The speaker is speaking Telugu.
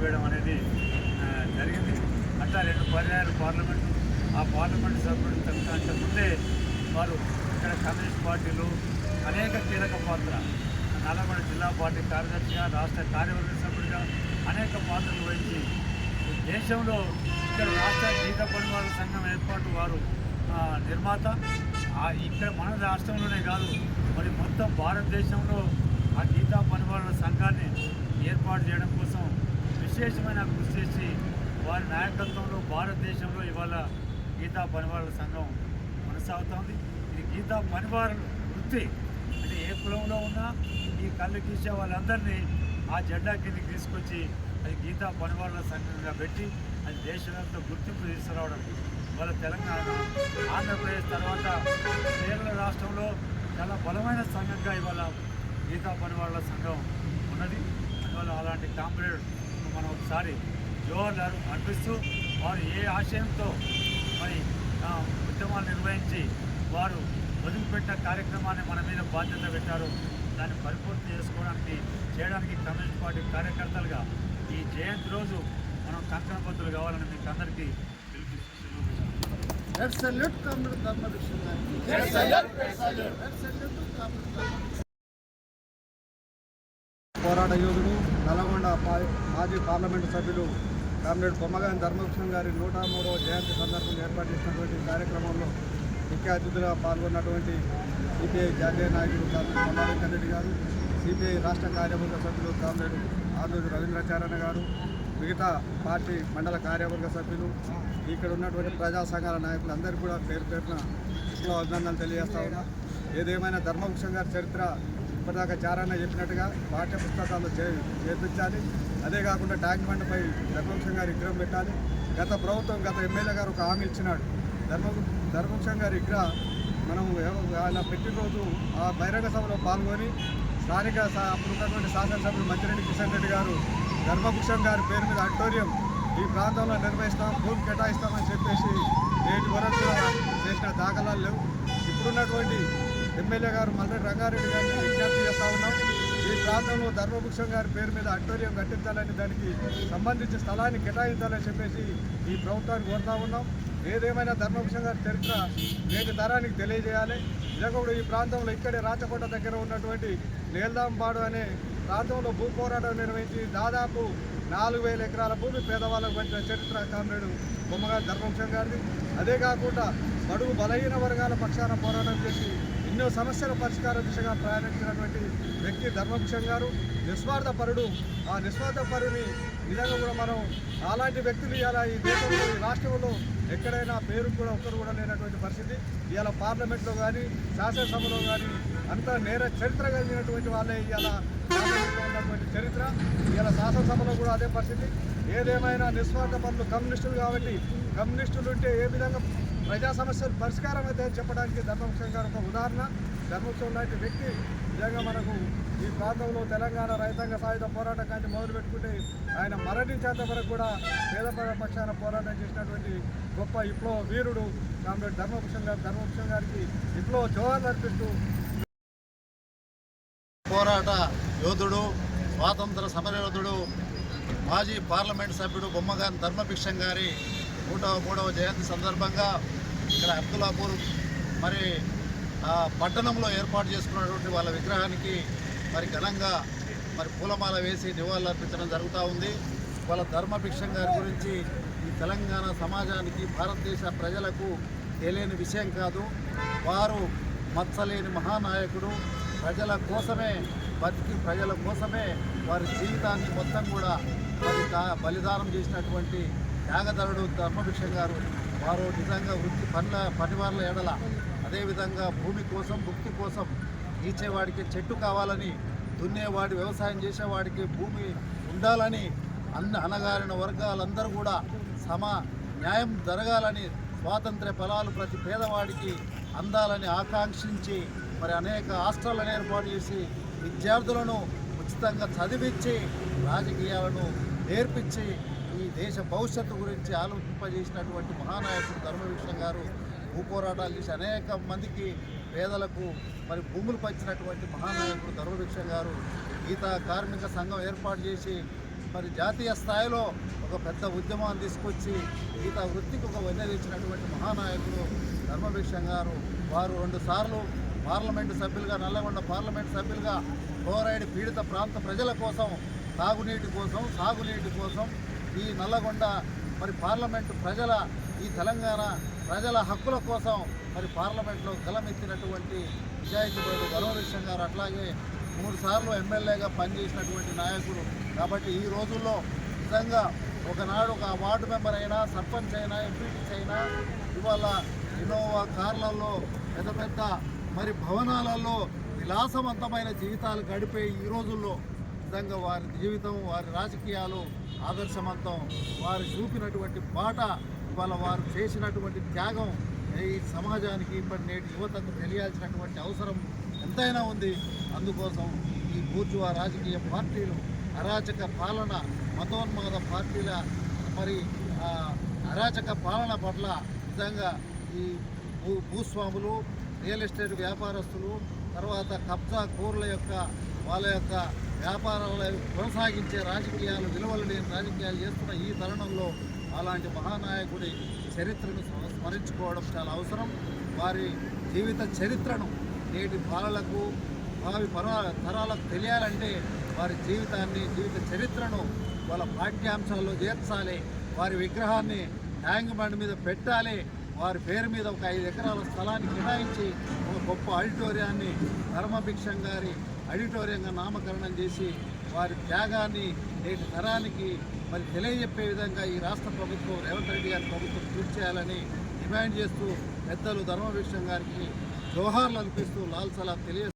వేయడం అనేది జరిగింది. అట్లా రెండు పర్యాయాలు పార్లమెంటు ఆ పార్లమెంటు సభ్యుడు కంటే ముందే వారు ఇక్కడ కమ్యూనిస్ట్ పార్టీలు అనేక కీలక పాత్ర నల్లగొండ జిల్లా పార్టీ కార్యదర్శిగా రాష్ట్ర కార్యవర్గ సభ్యుడిగా అనేక పాత్రలు వహించి దేశంలో ఇక్కడ రాష్ట్ర గీత పనివాళ్ళ సంఘం ఏర్పాటు వారు నిర్మాత. ఇక్కడ మన రాష్ట్రంలోనే కాదు మరి మొత్తం భారతదేశంలో ఆ గీతా పనివాళ్ళ సంఘాన్ని ఏర్పాటు చేయడం కోసం విశేషమైన కృషి చేసి వారి నాయకత్వంలో భారతదేశంలో ఇవాళ గీతా పనివాళ్ళ సంఘం కొనసాగుతోంది. ఇది గీతా పనివారుల వృత్తి. అంటే ఏ కులంలో ఉన్నా ఈ కళ్ళు గీసే వాళ్ళందరినీ ఆ జెండా కిందకి తీసుకొచ్చి అది గీతా పనివాళ్ళ సంఘంగా పెట్టి అది దేశవ్యాప్త గుర్తింపు తీసుకురావడం. వాళ్ళ తెలంగాణ ఆంధ్రప్రదేశ్ తర్వాత కేరళ రాష్ట్రంలో చాలా బలమైన సంఘంగా ఇవాళ గీతా పనివాళ్ళ సంఘం ఉన్నది అందువల్ల అలాంటి కాంపిటేటర్ మనం ఒకసారి జోహార్ అర్పిస్తూ వారు ఏ ఆశయంతో మరి ఆ, ఉద్యమాలు నిర్వహించి వారు వదిలిపెట్టిన కార్యక్రమాన్ని మన మీద బాధ్యత పెట్టారు దాన్ని పరిపూర్తి చేసుకోవడానికి చేయడానికి కమ్యూనిస్ట్ పార్టీ కార్యకర్తలుగా ఈ జయంతి రోజు మనం కంకణబద్ధులు కావాలని మీకు అందరికీ పిలిపిస్తున్నాం పోరాట యోధుడు నల్గొండ పా- మాజీ పార్లమెంటు సభ్యులు కామ్రేడ్ బొమ్మగాని ధర్మభూషణ్ గారి నూట మూడవ జయంతి సందర్భంగా ఏర్పాటు చేసినటువంటి కార్యక్రమంలో ముఖ్య అతిథులుగా పాల్గొన్నటువంటి సిపిఐ జాతీయ నాయకుడు కామ్రేడ్ కొండారెడ్డి రెడ్డి గారు సిపిఐ రాష్ట్ర కార్యవర్గ సభ్యులు కామ్రేడ్ ఆర్లూరు రవీంద్రాచారణ గారు మిగతా పార్టీ మండల కార్యవర్గ సభ్యులు ఇక్కడ ఉన్నటువంటి ప్రజా సంఘాల నాయకులు అందరికీ కూడా పేరు పేరున విప్లవ అభినందనలు తెలియజేస్తా ఉన్నా. ఏదేమైనా ధర్మభూషణ్ గారి చరిత్ర ఇప్పటిదాకా చారాన్న చెప్పినట్టుగా పాఠ్య పుస్తకాలు చే చేర్పించాలి. అదే కాకుండా ట్యాంక్ బండ్పై ధర్మవంశం గారి విగ్రహం పెట్టాలి. గత ప్రభుత్వం గత ఎమ్మెల్యే గారు ఒక హామీ ఇచ్చినాడు. ధర్మ ధర్మవంశం గారి విగ్రహ మనం ఆయన పెట్టిన పెట్టినరోజు ఆ బహిరంగ సభలో పాల్గొని స్థానిక అప్పుడు ఉన్నటువంటి శాసనసభ్యులు మంచిరెడ్డి కిషన్ రెడ్డి గారు ధర్మభూషణ్ గారి పేరు మీద ఆడిటోరియం ఈ ప్రాంతంలో నిర్వహిస్తాం భూమి కేటాయిస్తామని చెప్పేసి నేటి వరకు చేసిన దాఖలాలు లేవు. ఇప్పుడున్నటువంటి ఎమ్మెల్యే గారు మల్లెడ్డి రంగారెడ్డి గారిని విజ్ఞప్తి చేస్తా ఉన్నాం. ఈ ప్రాంతంలో ధర్మభూషణ్ గారి పేరు మీద ఆడిటోరియం కట్టించాలని దానికి సంబంధించి స్థలాన్ని కేటాయించాలని చెప్పేసి ఈ ప్రభుత్వాన్ని కోరుతా ఉన్నాం. ఏదేమైనా ధర్మభూషణ్ గారి చరిత్ర నేటి తరానికి తెలియజేయాలి. లేకపోతే ఈ ప్రాంతంలో ఇక్కడే రాచకోట దగ్గర ఉన్నటువంటి నేల్దాంపాడు అనే ప్రాంతంలో భూ పోరాటం నిర్వహించి దాదాపు నాలుగు వేల ఎకరాల భూమి పేదవాళ్ళకు వచ్చిన చరిత్ర కామ్రేడు బొమ్మగారు ధర్మవంశం గారిది. అదే కాకుండా బడుగు బలహీన వర్గాల పక్షాన పోరాటం చేసి ఎన్నో సమస్యల పరిష్కార దిశగా ప్రయాణించినటువంటి వ్యక్తి ధర్మభూషణ్ గారు. నిస్వార్థ పరుడు. ఆ నిస్వార్థ పరుని నిజంగా కూడా మనం అలాంటి వ్యక్తులు ఇలా ఈ దేశంలో ఈ రాష్ట్రంలో ఎక్కడైనా పేరు కూడా ఒక్కరు కూడా లేనటువంటి పరిస్థితి. ఇవాళ పార్లమెంట్లో కానీ శాసనసభలో కానీ అంత నేర చరిత్ర కలిగినటువంటి వాళ్ళే ఇవాళ ఉన్నటువంటి చరిత్ర. ఇవాళ శాసనసభలో కూడా అదే పరిస్థితి. ఏదేమైనా నిస్వార్థ పనులు కమ్యూనిస్టులు కాబట్టి కమ్యూనిస్టులు ఉంటే ఏ విధంగా ప్రజా సమస్యలు పరిష్కారం అయితే చెప్పడానికి ధర్మవృక్షం గారు ఒక ఉదాహరణ. ధర్మవృక్షం లాంటి వ్యక్తి నిజంగా మనకు ఈ ప్రాంతంలో తెలంగాణ రైతాంగ సాయుధ పోరాటం కానీ మొదలు పెట్టుకుంటే ఆయన మరణించేంత వరకు కూడా పేద పక్షాన పోరాటం చేసినటువంటి గొప్ప విప్లవ వీరుడు కామ్రేడ్ ధర్మభూషణ్ గారు ధర్మభూషణ్ గారికి విప్లవ జోహార్లు అర్పిస్తూ పోరాట యోధుడు స్వాతంత్ర సమరయోధుడు మాజీ పార్లమెంట్ సభ్యుడు బొమ్మగాని ధర్మభిక్షం గారి నూట మూడవ జయంతి సందర్భంగా ఇక్కడ అబ్దుల్లాపూర్ మరి ఆ, పట్టణంలో ఏర్పాటు చేసుకున్నటువంటి వాళ్ళ విగ్రహానికి మరి ఘనంగా మరి పూలమాల వేసి నివాళులర్పించడం జరుగుతూ ఉంది. వాళ్ళ ధర్మభిక్షం గారి గురించి ఈ తెలంగాణ సమాజానికి భారతదేశ ప్రజలకు తెలియని విషయం కాదు. వారు మచ్చలేని మహానాయకుడు. ప్రజల కోసమే బతికి ప్రజల కోసమే వారి జీవితాన్ని మొత్తం కూడా మరి దా- బలిదానం చేసినటువంటి త్యాగధరుడు ధర్మభిక్షం గారు వారు నిజంగా వృత్తి పనుల పనివార్ల ఎడల అదేవిధంగా భూమి కోసం భుక్తి కోసం ఈచేవాడికి చెట్టు కావాలని దున్నేవాడి వ్యవసాయం చేసేవాడికి భూమి ఉండాలని అన్న అనగారిన వర్గాలందరూ కూడా సమ న్యాయం జరగాలని స్వాతంత్ర్య ఫలాలు ప్రతి పేదవాడికి అందాలని ఆకాంక్షించి మరి అనేక హాస్టళ్ళను ఏర్పాటు చేసి విద్యార్థులను ఉచితంగా చదివించి రాజకీయాలను నేర్పించి ఈ దేశ భవిష్యత్తు గురించి ఆలోచింపజేసినటువంటి మహానాయకుడు ధర్మవిక్షం గారు భూ పోరాటాలు చేసి అనేక మందికి పేదలకు మరి భూములు పంచినటువంటి మహానాయకుడు ధర్మభిక్ష గారు ఈత కార్మిక సంఘం ఏర్పాటు చేసి మరి జాతీయ స్థాయిలో ఒక పెద్ద ఉద్యమాన్ని తీసుకొచ్చి ఈత వృత్తికి ఒక వెన్నె మహానాయకుడు ధర్మభిక్షం గారు వారు రెండుసార్లు పార్లమెంటు సభ్యులుగా నల్లగొండ పార్లమెంటు సభ్యులుగా క్లోరైడ్ పీడిత ప్రాంత ప్రజల కోసం తాగునీటి కోసం సాగునీటి కోసం ఈ నల్లగొండ మరి పార్లమెంటు ప్రజల ఈ తెలంగాణ ప్రజల హక్కుల కోసం మరి పార్లమెంట్లో గలమెత్తినటువంటి విజాయితీపరుడు ధర్మవిషయం గారు అట్లాగే మూడు సార్లు ఎమ్మెల్యేగా పనిచేసినటువంటి నాయకుడు కాబట్టి ఈ రోజుల్లో నిజంగా ఒకనాడు ఒక వార్డు మెంబర్ అయినా సర్పంచ్ అయినా ఎంపీటీస్ అయినా ఇవాళ ఇన్నోవా కార్లలో పెద్ద పెద్ద మరి భవనాలలో విలాసవంతమైన జీవితాలు గడిపే ఈ రోజుల్లో విధంగా వారి జీవితం వారి రాజకీయాలు ఆదర్శవంతం. వారు చూపినటువంటి బాట ఇవాళ వారు చేసినటువంటి త్యాగం ఈ సమాజానికి ఇప్పటి నేటి యువతకు తెలియాల్సినటువంటి అవసరం ఎంతైనా ఉంది. అందుకోసం ఈ బూర్జువా రాజకీయ పార్టీలు అరాచక పాలన మతోన్మాద పార్టీల మరి అరాచక పాలన పట్ల నిజంగా ఈ భూ భూస్వాములు రియల్ ఎస్టేట్ వ్యాపారస్తులు తర్వాత కబ్జా కూర్ల యొక్క వాళ్ళ యొక్క వ్యాపారాల కొనసాగించే రాజకీయాలు విలువలు లేని రాజకీయాలు చేస్తున్న ఈ తరుణంలో అలాంటి మహానాయకుడి చరిత్రను స్మరించుకోవడం చాలా అవసరం. వారి జీవిత చరిత్రను నేటి బాలలకు భావి పరా తరాలకు తెలియాలంటే వారి జీవితాన్ని జీవిత చరిత్రను వాళ్ళ పాఠ్యాంశాల్లో చేర్చాలి. వారి విగ్రహాన్ని ట్యాంక్ బండ్ మీద పెట్టాలి. వారి పేరు మీద ఒక ఐదు ఎకరాల స్థలాన్ని కేటాయించి ఒక గొప్ప ఆడిటోరియాన్ని ధర్మభిక్షం గారి ఆడిటోరియంగా నామకరణం చేసి వారి త్యాగాన్ని నేటి తరానికి మరి తెలియజెప్పే విధంగా ఈ రాష్ట్ర ప్రభుత్వం రేవంత్ రెడ్డి గారి ప్రభుత్వం పూర్తి చేయాలని డిమాండ్ చేస్తూ పెద్దలు ధర్మభిక్షం గారికి జోహార్లు అనిపిస్తూ లాల్ తెలియ